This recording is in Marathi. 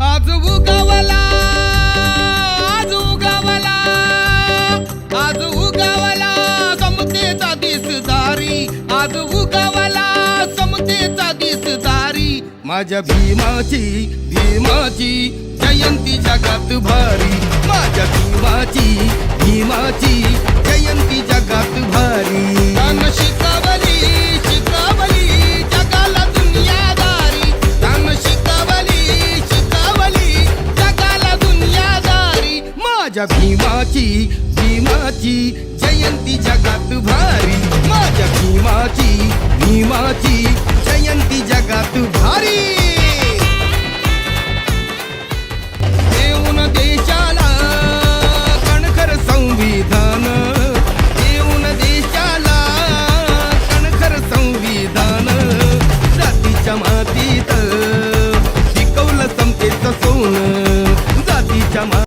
आज उगवला आज उगवला आज उगवला समतेचा दिसदारी. आज उगवला समतेचा दिसदारी. माझ्या भीमाची भीमाची जयंती जगात भारी. माझ्या भीमा माझ्या भीमाची भीमाची जयंती जगात भारी. माझ्या भीमाची भीमाची जयंती जगात